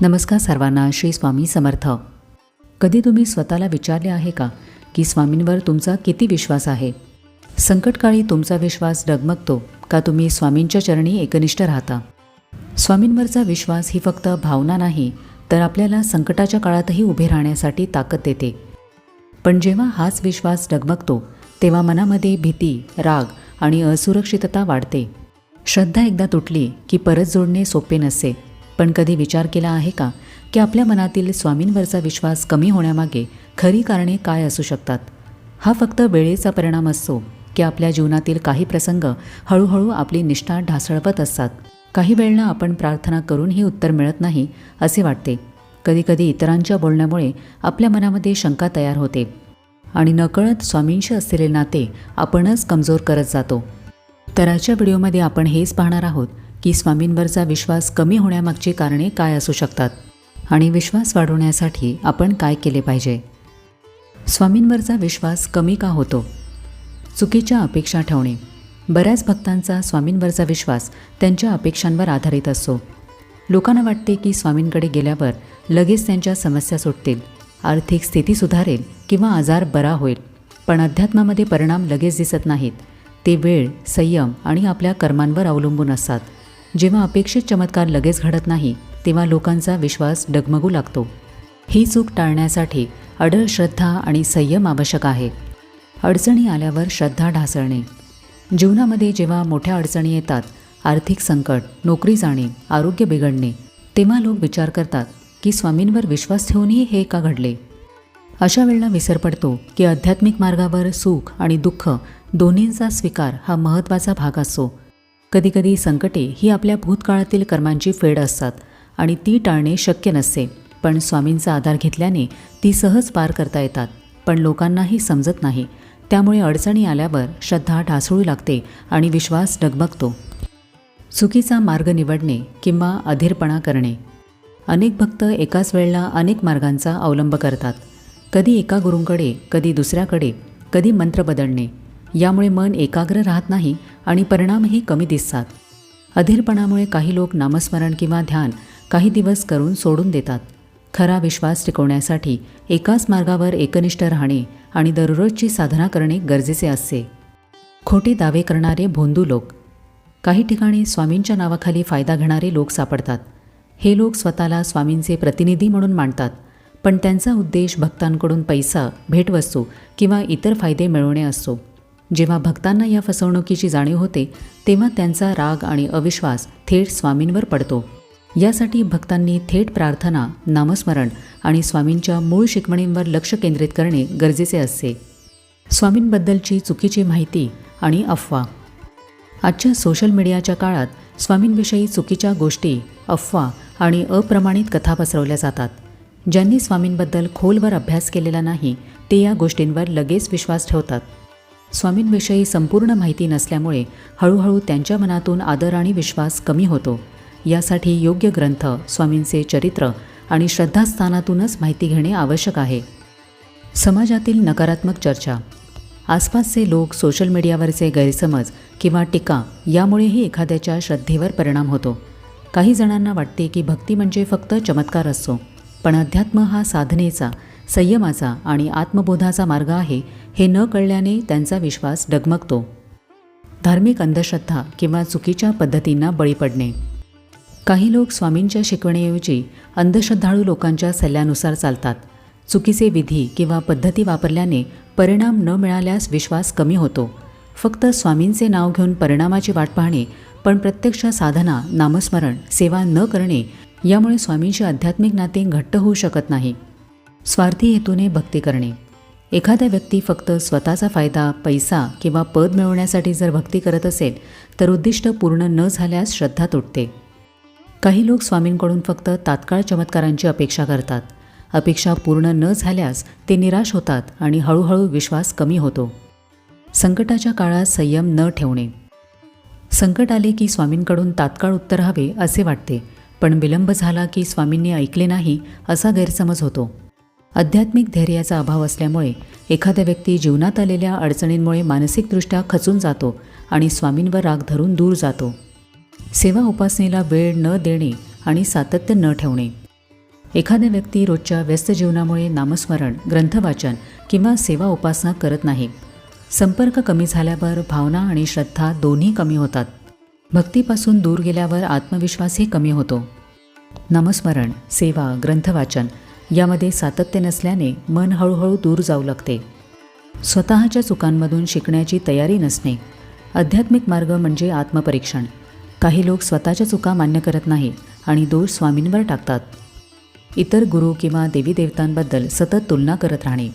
नमस्कार सर्वांना श्री स्वामी समर्थ. कधी तुम्ही स्वतःला विचारले आहे का की स्वामींवर तुमचा किती विश्वास आहे? संकटकाळी तुमचा विश्वास डगमगतो का तुम्ही स्वामींच्या चरणी एकनिष्ठ राहता? स्वामींवरचा विश्वास ही फक्त भावना नाही तर आपल्याला संकटाच्या काळातही उभे राहण्यासाठी ताकद देते. पण जेव्हा हाच विश्वास डगमगतो तेव्हा मनामध्ये भीती राग आणि असुरक्षितता वाढते. श्रद्धा एकदा तुटली की परत जोडणे सोपे नसते. पण कधी विचार केला आहे का की आपल्या मनातील स्वामींवरचा विश्वास कमी होण्यामागे खरी कारणे काय असू शकतात? हा फक्त वेळेचा परिणाम असतो की आपल्या जीवनातील काही प्रसंग हळूहळू आपली निष्ठा ढासळवत असतात. काही वेळनं आपण प्रार्थना करूनही उत्तर मिळत नाही असे वाटते. कधीकधी इतरांच्या बोलण्यामुळे आपल्या मनामध्ये शंका तयार होते. आणि नकळत स्वामींशी असलेले नाते आपणच कमजोर करत जातो. तर आजच्या व्हिडिओमध्ये आपण हेच पाहणार आहोत की स्वामींवरचा विश्वास कमी होण्यामागची कारणे काय असू शकतात आणि विश्वास वाढवण्यासाठी आपण काय केले पाहिजे? स्वामींवरचा विश्वास कमी का होतो? चुकीच्या अपेक्षा ठेवणे. बऱ्याच भक्तांचा स्वामींवरचा विश्वास त्यांच्या अपेक्षांवर आधारित असतो. लोकांना वाटते की स्वामींकडे गेल्यावर लगेच त्यांच्या समस्या सुटतील आर्थिक स्थिती सुधारेल किंवा आजार बरा होईल. पण अध्यात्मामध्ये परिणाम लगेच दिसत नाहीत. ते वेळ संयम आणि आपल्या कर्मांवर अवलंबून असतात. जेव्हा अपेक्षित चमत्कार लगेच घडत नाही तेव्हा लोकांचा विश्वास डगमगू लागतो. ही चूक टाळण्यासाठी अडळ श्रद्धा आणि संयम आवश्यक आहे. अडचणी आल्यावर श्रद्धा ढासळणे. जीवनामध्ये जेव्हा मोठ्या अडचणी येतात आर्थिक संकट नोकरी जाणे आरोग्य बिघडणे तेव्हा लोक विचार करतात की स्वामींवर विश्वास ठेवूनही हे का घडले? अशा वेळेला विसर पडतो की आध्यात्मिक मार्गावर सुख आणि दुःख दोन्हींचा स्वीकार हा महत्त्वाचा भाग असतो. कधीकधी संकटे ही आपल्या भूतकाळातील कर्मांची फेड असतात आणि ती टाळणे शक्य नसते. पण स्वामींचा आधार घेतल्याने ती सहज पार करता येतात. पण लोकांनाही समजत नाही. त्यामुळे अडचणी आल्यावर श्रद्धा ढासळू लागते आणि विश्वास डगमगतो. चुकीचा मार्ग निवडणे किंवा अधीरपणा करणे. अनेक भक्त एकाच वेळेला अनेक मार्गांचा अवलंब करतात. कधी एका गुरूंकडे कधी दुसऱ्याकडे कधी मंत्र बदलणे. यामुळे मन एकाग्र राहत नाही आणि परिणामही कमी दिसतात. अधीरपणामुळे काही लोक नामस्मरण किंवा ध्यान काही दिवस करून सोडून देतात. खरा विश्वास टिकवण्यासाठी एकाच मार्गावर एकनिष्ठ राहणे आणि दररोजची साधना करणे गरजेचे असते. खोटे दावे करणारे भोंदू लोक. काही ठिकाणी स्वामींच्या नावाखाली फायदा घेणारे लोक सापडतात. हे लोक स्वतःला स्वामींचे प्रतिनिधी म्हणून मांडतात पण त्यांचा उद्देश भक्तांकडून पैसा भेटवस्तू किंवा इतर फायदे मिळवणे असतो. जेव्हा भक्तांना या फसवणुकीची जाणीव होते तेव्हा त्यांचा राग आणि अविश्वास थेट स्वामींवर पडतो. यासाठी भक्तांनी थेट प्रार्थना नामस्मरण आणि स्वामींच्या मूळ शिकवणींवर लक्ष केंद्रित करणे गरजेचे असते. स्वामींबद्दलची चुकीची माहिती आणि अफवा. आजच्या सोशल मीडियाच्या काळात स्वामींविषयी चुकीच्या गोष्टी अफवा आणि अप्रमाणित कथा पसरवल्या जातात. ज्यांनी स्वामींबद्दल खोलवर अभ्यास केलेला नाही ते या गोष्टींवर लगेच विश्वास ठेवतात. स्वामींविषयी संपूर्ण माहिती नसल्यामुळे हळूहळू त्यांच्या मनातून आदर आणि विश्वास कमी होतो. यासाठी योग्य ग्रंथ स्वामींचे चरित्र आणि श्रद्धास्थानातूनच माहिती घेणे आवश्यक आहे. समाजातील नकारात्मक चर्चा. आसपासचे लोक सोशल मीडियावरचे गैरसमज किंवा टीका यामुळेही एखाद्याच्या श्रद्धेवर परिणाम होतो. काही जणांना वाटते की भक्ती म्हणजे फक्त चमत्कार असतो पण अध्यात्म हा साधनेचा संयमाचा आणि आत्मबोधाचा मार्ग आहे हे न कळल्याने त्यांचा विश्वास डगमगतो. धार्मिक अंधश्रद्धा किंवा चुकीच्या पद्धतींना बळी पडणे. काही लोक स्वामींच्या शिकवण्याऐवजी अंधश्रद्धाळू लोकांच्या सल्ल्यानुसार चालतात. चुकीचे विधी किंवा पद्धती वापरल्याने परिणाम न मिळाल्यास विश्वास कमी होतो. फक्त स्वामींचे नाव घेऊन परिणामाची वाट पाहणे पण प्रत्यक्ष साधना नामस्मरण सेवा न करणे यामुळे स्वामींचे आध्यात्मिक नाते घट्ट होऊ शकत नाही. स्वार्थी हेतूने भक्ती करणे. एखादा व्यक्ती फक्त स्वतःचा फायदा पैसा किंवा पद मिळवण्यासाठी जर भक्ती करत असेल तर उद्दिष्ट पूर्ण न झाल्यास श्रद्धा तुटते. काही लोक स्वामींकडून फक्त तात्काळ चमत्कारांची अपेक्षा करतात. अपेक्षा पूर्ण न झाल्यास ते निराश होतात आणि हळूहळू विश्वास कमी होतो. संकटाच्या काळात संयम न ठेवणे. संकट आले की स्वामींकडून तात्काळ उत्तर हवे असे वाटते. पण विलंब झाला की स्वामींनी ऐकले नाही असा गैरसमज होतो. आध्यात्मिक धैर्याचा अभाव असल्यामुळे एखादा व्यक्ती जीवनात आलेल्या अडचणींमुळे मानसिकदृष्ट्या खचून जातो आणि स्वामींवर राग धरून दूर जातो. सेवा उपासनेला वेळ न देणे आणि सातत्य न ठेवणे. एखादा व्यक्ती रोजच्या व्यस्त जीवनामुळे नामस्मरण ग्रंथवाचन किंवा सेवा उपासना करत नाही. संपर्क कमी झाल्यावर भावना आणि श्रद्धा दोन्ही कमी होतात. भक्तीपासून दूर गेल्यावर आत्मविश्वासही कमी होतो. नामस्मरण सेवा ग्रंथवाचन यामध्ये सातत्य नसल्याने मन हळूहळू दूर जाऊ लागते. स्वतःच्या चुकांमधून शिकण्याची तयारी नसणे आध्यात्मिक मार्ग म्हणजे आत्मपरीक्षण. काही लोक स्वतःच्या चुका मान्य करत नाही आणि दोष स्वामींवर टाकतात. इतर गुरु किंवा देवी देवतांबद्दल सतत तुलना करत राहणे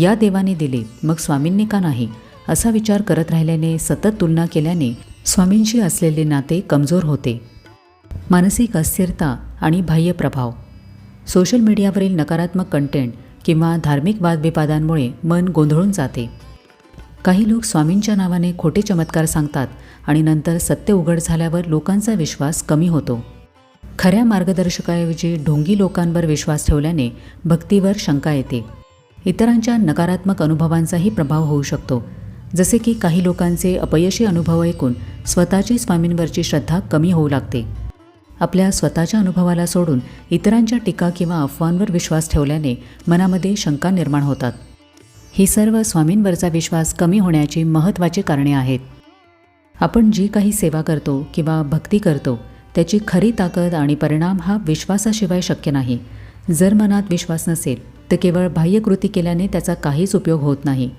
या देवाने दिले मग स्वामींनी का नाही असा विचार करत राहिल्याने सतत तुलना केल्याने स्वामींशी असलेले नाते कमजोर होते. मानसिक अस्थिरता आणि बाह्य प्रभाव. सोशल मीडियावरील नकारात्मक कंटेंट किंवा धार्मिक वादविवादांमुळे मन गोंधळून जाते. काही लोक स्वामींच्या नावाने खोटे चमत्कार सांगतात आणि नंतर सत्य उघड झाल्यावर लोकांचा विश्वास कमी होतो. खऱ्या मार्गदर्शकाऐवजी ढोंगी लोकांवर विश्वास ठेवल्याने भक्तीवर शंका येते. इतरांच्या नकारात्मक अनुभवांचाही प्रभाव होऊ शकतो. जसे की काही लोकांचे अपयशी अनुभव ऐकून स्वतःची स्वामींवरची श्रद्धा कमी होऊ लागते. आपल्या स्वतःच्या अनुभवाला सोडून इतरांच्या टीका किंवा अफवांवर विश्वास ठेवल्याने मनामध्ये शंका निर्माण होतात. ही सर्व स्वामींवरचा विश्वास कमी होण्याची महत्त्वाची कारणे आहेत. आपण जी काही सेवा करतो किंवा भक्ती करतो त्याची खरी ताकद आणि परिणाम हा विश्वासाशिवाय शक्य नाही. जर मनात विश्वास नसेल तर केवळ बाह्यकृती केल्याने त्याचा काहीच उपयोग होत नाही.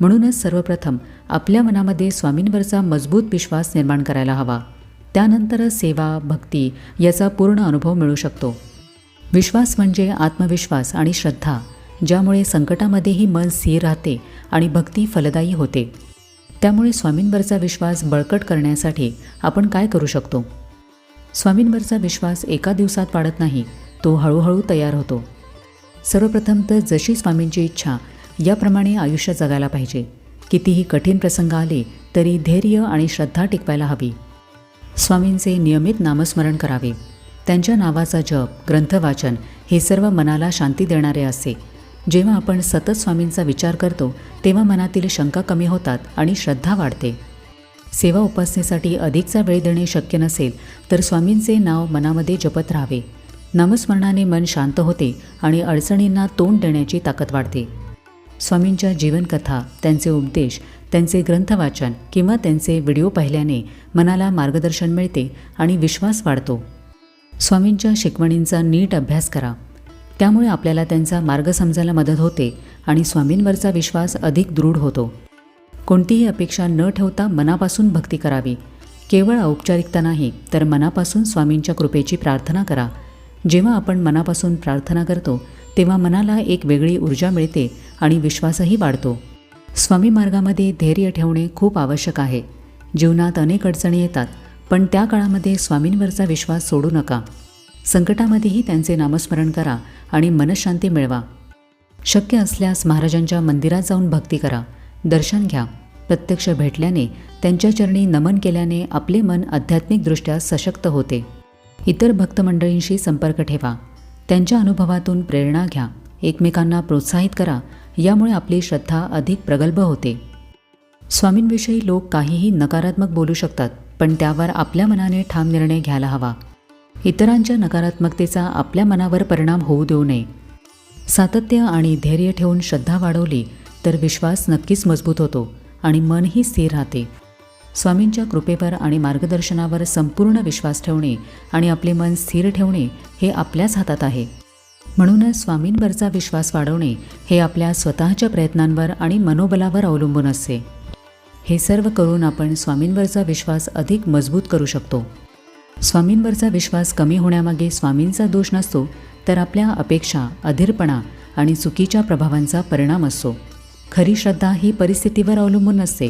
म्हणूनच सर्वप्रथम आपल्या मनामध्ये स्वामींवरचा मजबूत विश्वास निर्माण करायला हवा. त्यानंतरच सेवा भक्ती याचा पूर्ण अनुभव मिळू शकतो. विश्वास म्हणजे आत्मविश्वास आणि श्रद्धा ज्यामुळे संकटामध्येही मन स्थिर राहते आणि भक्ती फलदायी होते. त्यामुळे स्वामींवरचा विश्वास बळकट करण्यासाठी आपण काय करू शकतो? स्वामींवरचा विश्वास एका दिवसात वाढत नाही तो हळूहळू तयार होतो. सर्वप्रथम तर जशी स्वामींची इच्छा याप्रमाणे आयुष्य जगायला पाहिजे. कितीही कठीण प्रसंग आले तरी धैर्य आणि श्रद्धा टिकवायला हवी. स्वामींचे नियमित नामस्मरण करावे. त्यांच्या नावाचा जप ग्रंथवाचन हे सर्व मनाला शांती देणारे असे. जेव्हा आपण सतत स्वामींचा विचार करतो तेव्हा मनातील शंका कमी होतात आणि श्रद्धा वाढते. सेवा उपासनेसाठी अधिकचा वेळ देणे शक्य नसेल तर स्वामींचे नाव मनामध्ये जपत राहावे. नामस्मरणाने मन शांत होते आणि अडचणींना तोंड देण्याची ताकद वाढते. स्वामींच्या जीवनकथा त्यांचे उपदेश त्यांचे ग्रंथवाचन किंवा त्यांचे व्हिडिओ पाहिल्याने मनाला मार्गदर्शन मिळते आणि विश्वास वाढतो. स्वामींच्या शिकवणींचा नीट अभ्यास करा. त्यामुळे आपल्याला त्यांचा मार्ग समजायला मदत होते आणि स्वामींवरचा विश्वास अधिक दृढ होतो. कोणतीही अपेक्षा न ठेवता मनापासून भक्ती करावी. केवळ औपचारिकता नाही तर मनापासून स्वामींच्या कृपेची प्रार्थना करा. जेव्हा आपण मनापासून प्रार्थना करतो तेव्हा मनाला एक वेगळी ऊर्जा मिळते आणि विश्वासही वाढतो. स्वामी मार्गामध्ये धैर्य ठेवणे खूप आवश्यक आहे. जीवनात अनेक अडचणी येतात पण त्या काळामध्ये स्वामींवरचा विश्वास सोडू नका. संकटामध्येही त्यांचे नामस्मरण करा आणि मनशांती मिळवा. शक्य असल्यास महाराजांच्या मंदिरात जाऊन भक्ती करा दर्शन घ्या. प्रत्यक्ष भेटल्याने त्यांच्या चरणी नमन केल्याने आपले मन आध्यात्मिकदृष्ट्या सशक्त होते. इतर भक्तमंडळींशी संपर्क ठेवा. त्यांच्या अनुभवातून प्रेरणा घ्या. एकमेकांना प्रोत्साहित करा यामुळे आपली श्रद्धा अधिक प्रगल्भ होते. स्वामींविषयी लोक काहीही नकारात्मक बोलू शकतात पण त्यावर आपल्या मनाने ठाम निर्णय घ्यायला हवा. इतरांच्या नकारात्मकतेचा आपल्या मनावर परिणाम होऊ देऊ नये. सातत्य आणि धैर्य ठेवून श्रद्धा वाढवली तर विश्वास नक्कीच मजबूत होतो आणि मनही स्थिर राहते. स्वामींच्या कृपेवर आणि मार्गदर्शनावर संपूर्ण विश्वास ठेवणे आणि आपले मन स्थिर ठेवणे हे आपल्याच हातात आहे. म्हणूनच स्वामींवरचा विश्वास वाढवणे हे आपल्या स्वतःच्या प्रयत्नांवर आणि मनोबलावर अवलंबून असते. हे सर्व करून आपण स्वामींवरचा विश्वास अधिक मजबूत करू शकतो. स्वामींवरचा विश्वास कमी होण्यामागे स्वामींचा दोष नसतो तर आपल्या अपेक्षा अधीरपणा आणि चुकीच्या प्रभावांचा परिणाम असतो. खरी श्रद्धा ही परिस्थितीवर अवलंबून नसते.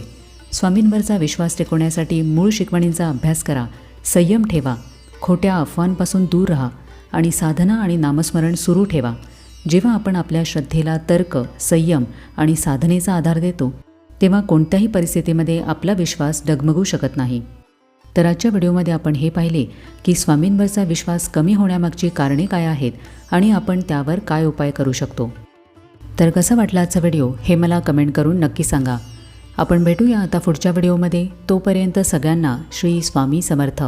स्वामींवरचा विश्वास टिकवण्यासाठी मूळ शिकवणींचा अभ्यास करा संयम ठेवा खोट्या अफवांपासून दूर राहा आणि साधना आणि नामस्मरण सुरू ठेवा. जेव्हा आपण आपल्या श्रद्धेला तर्क संयम आणि साधनेचा आधार देतो तेव्हा कोणत्याही परिस्थितीमध्ये आपला विश्वास डगमगू शकत नाही. तर आजच्या व्हिडिओमध्ये आपण हे पाहिले की स्वामींवरचा विश्वास कमी होण्यामागची कारणे काय आहेत आणि आपण त्यावर काय उपाय करू शकतो. तर कसा वाटला आजचा व्हिडिओ हे मला कमेंट करून नक्की सांगा. आपण भेटूया आता पुढच्या व्हिडिओमध्ये. तोपर्यंत सगळ्यांना श्री स्वामी समर्थ.